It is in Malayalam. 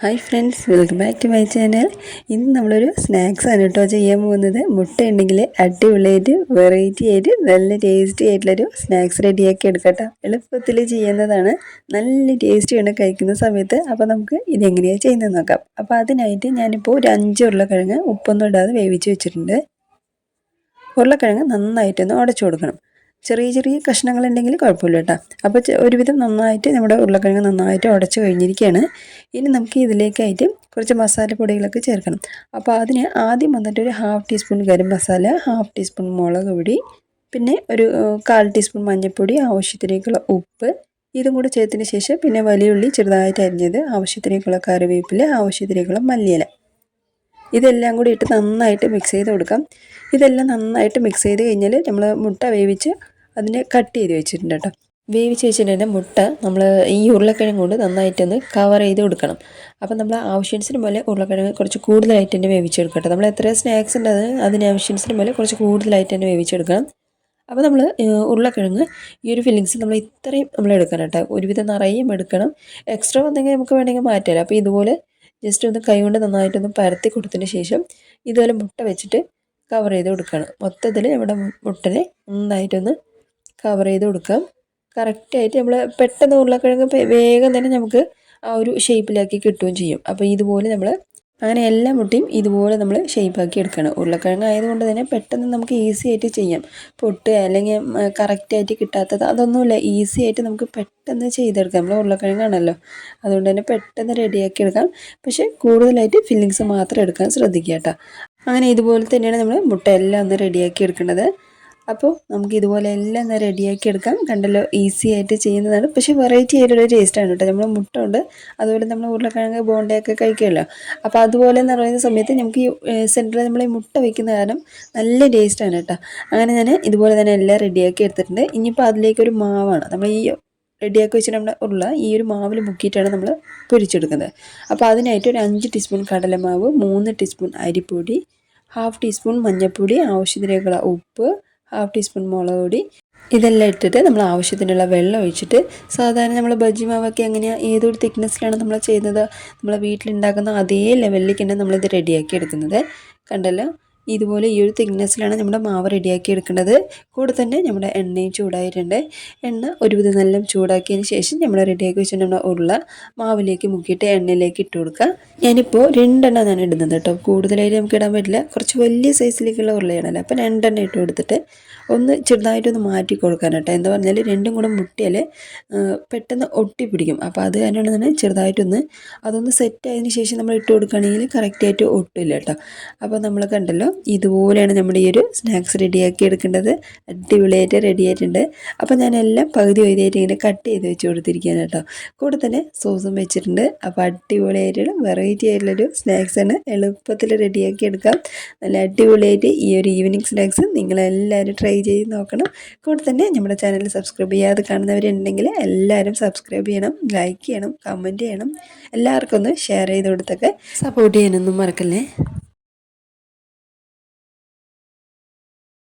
Hi friends welcome back to my channel ഇന്ന് നമ്മളൊരു സ്നാക്സ് ആണ് കേട്ടോ ചെയ്യാൻ പോകുന്നത്. മുട്ട ഉണ്ടെങ്കിൽ അടിപൊളിയായിട്ട് വെറൈറ്റി ആയിട്ട് നല്ല ടേസ്റ്റി ആയിട്ടുള്ളൊരു സ്നാക്സ് റെഡിയാക്കി എടുക്കട്ടോ. എളുപ്പത്തിൽ ചെയ്യുന്നതാണ്. നല്ല ടേസ്റ്റിയാണ് കഴിക്കുന്ന സമയത്ത്. അപ്പോൾ നമുക്ക് ഇതെങ്ങനെയാണ് ചെയ്യുന്നത് നോക്കാം. അപ്പോൾ അതിനായിട്ട് ഞാനിപ്പോൾ ഒരു അഞ്ച് ഉരുളക്കിഴങ്ങ് ഉപ്പൊന്നും ഇടാതെ വേവിച്ച് വെച്ചിട്ടുണ്ട്. ഉരുളക്കിഴങ്ങ് നന്നായിട്ടൊന്ന് ഉടച്ചു കൊടുക്കണം. ചെറിയ ചെറിയ കഷ്ണങ്ങളുണ്ടെങ്കിൽ കുഴപ്പമില്ല കേട്ടോ. അപ്പോൾ ഒരുവിധം നന്നായിട്ട് നമ്മുടെ ഉരുളക്കിഴങ്ങ് നന്നായിട്ട് ഉടച്ച് കഴിഞ്ഞിരിക്കുകയാണ്. ഇനി നമുക്ക് ഇതിലേക്കായിട്ട് കുറച്ച് മസാലപ്പൊടികളൊക്കെ ചേർക്കണം. അപ്പോൾ അതിന് ആദ്യം വന്നിട്ട് ഒരു half teaspoon garam masala half teaspoon മുളക് പൊടി പിന്നെ ഒരു കാൽ ടീസ്പൂൺ മഞ്ഞൾപ്പൊടി ആവശ്യത്തിലേക്കുള്ള ഉപ്പ് ഇതും കൂടെ ചേർത്തതിന് ശേഷം പിന്നെ വലിയ ഉള്ളി ചെറുതായിട്ട് അരിഞ്ഞത് ആവശ്യത്തിലേക്കുള്ള കറിവേപ്പില ആവശ്യത്തിലേക്കുള്ള മല്ലിയില. ഇതെല്ലാം കൂടി ഇട്ട് നന്നായിട്ട് മിക്സ് ചെയ്ത് കൊടുക്കാം. ഇതെല്ലാം നന്നായിട്ട് മിക്സ് ചെയ്ത് കഴിഞ്ഞാൽ നമ്മൾ മുട്ട വേവിച്ച് അതിനെ കട്ട് ചെയ്ത് വെച്ചിട്ടുണ്ട് കേട്ടോ. വേവിച്ച് വെച്ചിട്ടുണ്ടെങ്കിൽ മുട്ട നമ്മൾ ഈ ഉരുളക്കിഴങ്ങ് കൊണ്ട് നന്നായിട്ടൊന്ന് കവർ ചെയ്ത് കൊടുക്കണം. അപ്പം നമ്മൾ ആവശ്യത്തിന് പോലെ ഉരുളക്കിഴങ്ങ് കുറച്ച് കൂടുതലായിട്ട് തന്നെ വേവിച്ചെടുക്കട്ടെ നമ്മൾ എത്ര സ്നാക്സ് ഉണ്ട് അത് അതിന് ആവശ്യത്തിന് പോലെ കുറച്ച് കൂടുതലായിട്ട് തന്നെ വേവിച്ചെടുക്കണം അപ്പോൾ നമ്മൾ ഉരുളക്കിഴങ്ങ് ഈ ഒരു ഫില്ലിങ്സ് നമ്മൾ ഇത്രയും നമ്മൾ എടുക്കണം കേട്ടോ. ഒരുവിധം നിറയും എടുക്കണം. എക്സ്ട്രാ വന്നെങ്കിൽ നമുക്ക് വേണമെങ്കിൽ മാറ്റാമല്ലോ അപ്പോൾ ഇതുപോലെ ജസ്റ്റ് ഒന്ന് കൈ കൊണ്ട് നന്നായിട്ടൊന്ന് പരത്തി കൊടുത്തതിന് ശേഷം ഇതുപോലെ മുട്ട വെച്ചിട്ട് കവർ ചെയ്ത് കൊടുക്കണം. മൊത്തത്തിൽ നമ്മുടെ മുട്ടനെ നന്നായിട്ടൊന്ന് കവർ ചെയ്ത് കൊടുക്കാം. കറക്റ്റായിട്ട് നമ്മൾ പെട്ടെന്ന് ഉരുളക്കിഴങ്ങ് വേഗം തന്നെ നമുക്ക് ആ ഒരു ഷേപ്പിലാക്കി കിട്ടുകയും ചെയ്യും. അപ്പോൾ ഇതുപോലെ നമ്മൾ അങ്ങനെ എല്ലാ മുട്ടയും ഇതുപോലെ നമ്മൾ ഷേപ്പാക്കി എടുക്കണം. ഉരുളക്കിഴങ്ങ് ആയതുകൊണ്ട് തന്നെ പെട്ടെന്ന് നമുക്ക് ഈസി ആയിട്ട് ചെയ്യാം. പൊട്ട് അല്ലെങ്കിൽ കറക്റ്റായിട്ട് കിട്ടാത്തത് അതൊന്നുമില്ല. ഈസി ആയിട്ട് നമുക്ക് പെട്ടെന്ന് ചെയ്തെടുക്കാം. നമ്മൾ ഉരുളക്കിഴങ്ങാണല്ലോ. അതുകൊണ്ട് തന്നെ പെട്ടെന്ന് റെഡിയാക്കി എടുക്കാം. പക്ഷേ കൂടുതലായിട്ട് ഫില്ലിങ്സ് മാത്രം എടുക്കാൻ ശ്രദ്ധിക്കുക കേട്ടോ. അങ്ങനെ ഇതുപോലെ തന്നെയാണ് നമ്മൾ മുട്ട എല്ലാം ഒന്ന് റെഡിയാക്കി എടുക്കേണ്ടത് അപ്പോൾ നമുക്ക് ഇതുപോലെ എല്ലാം ഒന്ന് റെഡിയാക്കി എടുക്കാം. കണ്ടല്ലോ ഈസി ആയിട്ട് ചെയ്യുന്നതാണ്. പക്ഷേ വെറൈറ്റി ആയിട്ടുള്ള ടേസ്റ്റാണ് കേട്ടോ. നമ്മൾ മുട്ട ഉണ്ട് അതുപോലെ നമ്മൾ ഉരുളക്കിഴങ്ങ് ബോണ്ടയൊക്കെ കഴിക്കുമല്ലോ. അപ്പോൾ അതുപോലെ എന്ന് പറയുന്ന സമയത്ത് നമുക്ക് ഈ സെന്ററിൽ നമ്മൾ ഈ മുട്ട വയ്ക്കുന്ന കാരണം നല്ല ടേസ്റ്റാണ് കേട്ടോ. അങ്ങനെ ഞാൻ ഇതുപോലെ തന്നെ എല്ലാം റെഡിയാക്കി എടുത്തിട്ടുണ്ട്. ഇനിയിപ്പോൾ അതിലേക്കൊരു മാവാണ്. നമ്മൾ ഈ റെഡിയാക്കി വെച്ചിട്ട് നമ്മുടെ ഉരുള ഈ ഒരു മാവിൽ മുക്കിയിട്ടാണ് നമ്മൾ പൊരിച്ചെടുക്കുന്നത്. അപ്പോൾ അതിനായിട്ട് ഒരു അഞ്ച് ടീസ്പൂൺ കടലമാവ് മൂന്ന് ടീസ്പൂൺ അരിപ്പൊടി ഹാഫ് ടീസ്പൂൺ മഞ്ഞൾപ്പൊടി ആവശ്യത്തിനേക്കുള്ള ഉപ്പ് ഹാഫ് ടീസ്പൂൺ മുളക് പൊടി. ഇതെല്ലാം ഇട്ടിട്ട് നമ്മൾ ആവശ്യത്തിനുള്ള വെള്ളം ഒഴിച്ചിട്ട് സാധാരണ നമ്മൾ ബജി മാവൊക്കെ എങ്ങനെയാണ് ഏതൊരു തിക്നെസ്സിലാണ് നമ്മൾ ചെയ്യുന്നത്? നമ്മൾ വീട്ടിലുണ്ടാക്കുന്ന അതേ ലെവലിലേക്ക് തന്നെ നമ്മളിത് റെഡിയാക്കി എടുക്കുന്നത്. കണ്ടല്ലോ? ഇതുപോലെ ഈ ഒരു തിക്നെസ്സിലാണ് നമ്മുടെ മാവ് റെഡിയാക്കി എടുക്കേണ്ടത് കൂടെ തന്നെ നമ്മുടെ എണ്ണയും ചൂടായിട്ടുണ്ട്. എണ്ണ ഒരുവിധം നല്ല ചൂടാക്കിയതിന് ശേഷം നമ്മൾ റെഡിയാക്കി വെച്ചിട്ട് നമ്മുടെ ഉരുള മാവിലേക്ക് മുക്കിയിട്ട് എണ്ണയിലേക്ക് ഇട്ട് കൊടുക്കുക. ഞാനിപ്പോൾ രണ്ടെണ്ണം ഞാൻ ഇടുന്നത് കേട്ടോ. കൂടുതലായിട്ട് നമുക്ക് ഇടാൻ പറ്റില്ല. കുറച്ച് വലിയ സൈസിലേക്കുള്ള ഉരുളയാണല്ലോ. അപ്പോൾ രണ്ടെണ്ണം ഇട്ട് കൊടുത്തിട്ട് ഒന്ന് ചെറുതായിട്ടൊന്ന് മാറ്റി കൊടുക്കാൻ കേട്ടോ. എന്താ പറഞ്ഞാൽ രണ്ടും കൂടെ മുട്ടിയാൽ പെട്ടെന്ന് ഒട്ടി പിടിക്കും. അപ്പോൾ അത് കാരണമാണ് തന്നെ ചെറുതായിട്ടൊന്ന് അതൊന്ന് സെറ്റ് ആയതിന് ശേഷം നമ്മൾ ഇട്ട് കൊടുക്കുകയാണെങ്കിൽ കറക്റ്റായിട്ട് ഒട്ടില്ല കേട്ടോ. അപ്പോൾ നമ്മൾ കണ്ടല്ലോ ഇതുപോലെയാണ് നമ്മുടെ ഈ ഒരു സ്നാക്സ് റെഡിയാക്കി എടുക്കേണ്ടത്. അടിപൊളിയായിട്ട് റെഡിയായിട്ടുണ്ട് അപ്പോൾ ഞാനെല്ലാം പകുതി പകുതിയായിട്ട് ഇങ്ങനെ കട്ട് ചെയ്ത് വെച്ച് കൊടുത്തിരിക്കുകയാണ് കേട്ടോ. കൂടെ തന്നെ സോസും വെച്ചിട്ടുണ്ട്. അപ്പോൾ അടിപൊളിയായിട്ടുള്ള വെറൈറ്റി ആയിട്ടുള്ളൊരു സ്നാക്സാണ് എളുപ്പത്തിൽ റെഡിയാക്കി എടുക്കാം. നല്ല അടിപൊളിയായിട്ട് ഈ ഒരു ഈവനിങ് സ്നാക്സ് നിങ്ങളെല്ലാവരും ട്രൈ ചെയ്ത് നോക്കണം. കൂടെ തന്നെ നമ്മുടെ ചാനൽ സബ്സ്ക്രൈബ് ചെയ്യാതെ കാണുന്നവരുണ്ടെങ്കിൽ എല്ലാവരും സബ്സ്ക്രൈബ് ചെയ്യണം ലൈക്ക് ചെയ്യണം കമന്റ് ചെയ്യണം. എല്ലാവർക്കും ഒന്ന് ഷെയർ ചെയ്ത് കൊടുത്തൊക്കെ സപ്പോർട്ട് ചെയ്യാനൊന്നും മറക്കല്ലേ?